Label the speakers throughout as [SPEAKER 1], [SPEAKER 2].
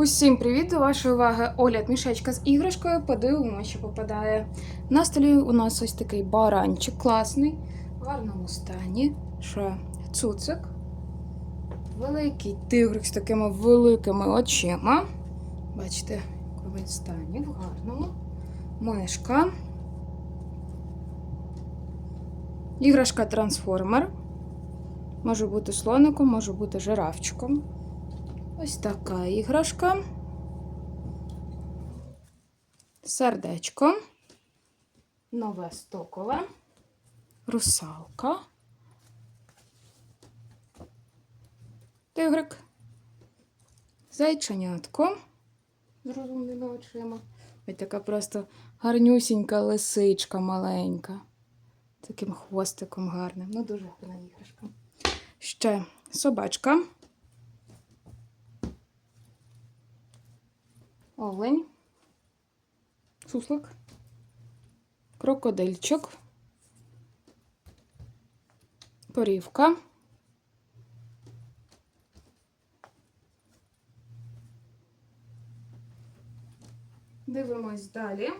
[SPEAKER 1] Усім привіт! До вашої уваги огляд мішечка з іграшкою. Подивимося, що попадає. На столі у нас ось такий баранчик класний, в гарному стані. Ще цуцик. Великий тигрик з такими великими очима. Бачите, в стані, в гарному. Мишка. Іграшка трансформер. Може бути слоником, може бути жирафчиком. Ось така іграшка. Сердечко. Нове стокове. Русалка. Тигрик. Зайченятко. З розумними очима. Ось така просто гарнюсінька лисичка маленька. Таким хвостиком гарним. Ну, дуже гарна іграшка. Ще собачка. Олень, суслик, крокодильчик, корівка, Дивимось далі.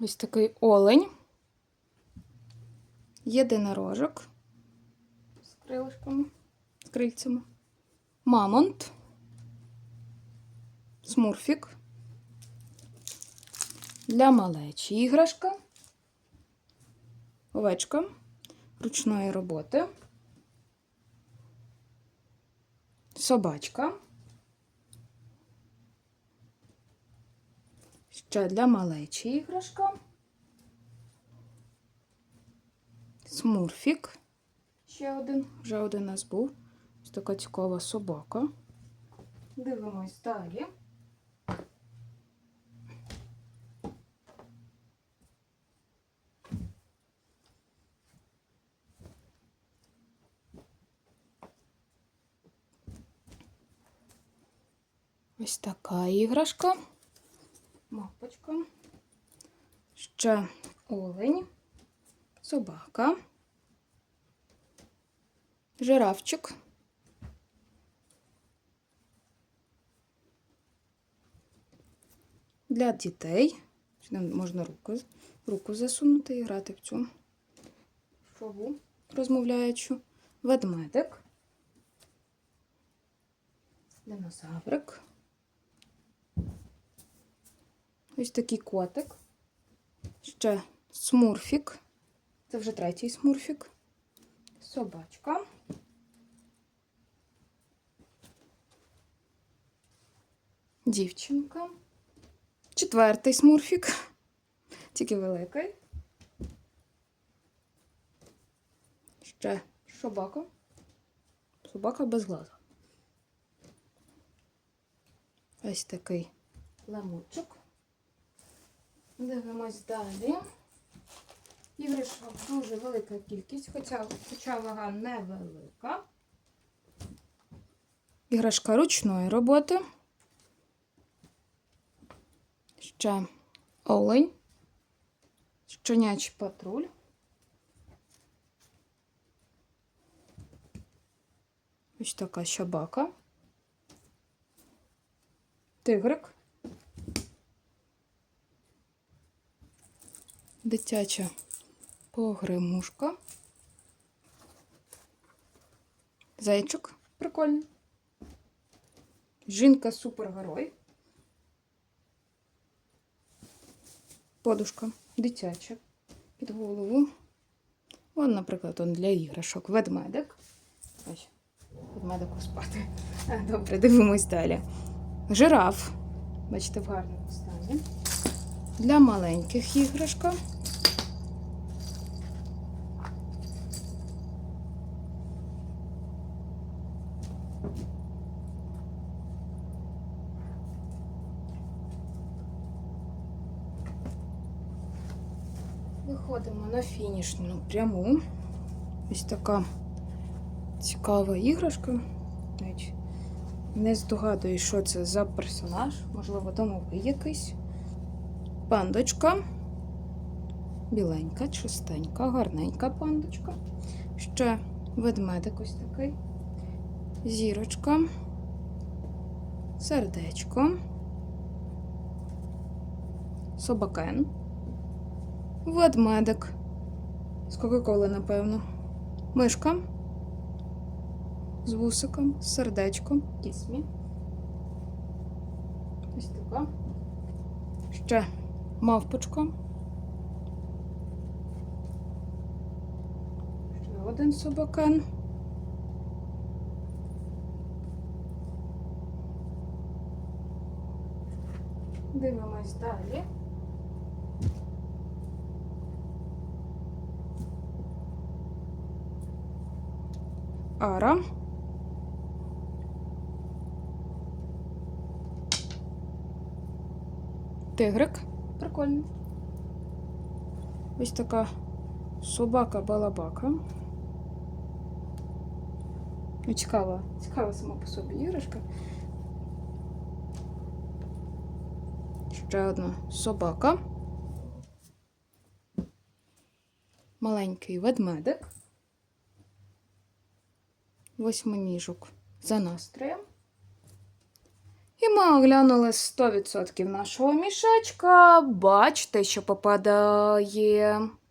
[SPEAKER 1] Ось такий олень. Єдинорожок з крилишками, з крильцями. Мамонт. Смурфік. Для малечі іграшка. Овечка ручної роботи. Собачка. Ще для малечі іграшка. Смурфік. Ще один. Вже один у нас був. Ось така цікава собака. Дивимось далі. Ось така іграшка. Мапочка. Ще олень, собака, жирафчик. Для дітей. Сюди можна руку, руку засунути і грати в цю шову розмовляючу. Ведмедик. Динозаврик. Ось такий котик. Ще смурфік. Це вже третій смурфік. Собачка. Дівчинка. Четвертий смурфік. Тільки великий. Ще собака. Собака без глаза. Ось такий лемучок. Дивимось далі. Іграшок дуже велика кількість, хоча, хоча вага невелика. Іграшка ручної роботи. Ще олень. Щенячий патруль. Ось така щабака. Тигрик. Дитяча погремушка. Зайчик прикольний. Жінка супергерой. Подушка дитяча під голову. Вон, наприклад, он для іграшок. Ведмедик. Ось, ведмедику спати. Добре, дивимось далі. Жираф. Бачите, в гарному стані. Для маленьких іграшка. Виходимо на фінішну пряму. Ось така цікава іграшка. Не здогадуюсь, що це за персонаж. Можливо, домовий якийсь. Пандочка. Біленька, чистенька, гарненька пандочка. Ще ведмедик ось такий. Зірочка. Сердечко. Собакен. Ведмедик. З Кока-Коли, напевно. Мишка. З вусиком, з сердечком. Кісмі. Ось така. Ще мавпочка. Ще один собакен. Дивимось далі. Ара. Тигрик. Прикольно. Ось така собака-балабака. Ну, цікава, цікава сама по собі іграшка. Ще одна собака. Маленький ведмедик. Восьминіжок за настроєм. І ми оглянули 100% нашого мішечка. Бачите, що попадає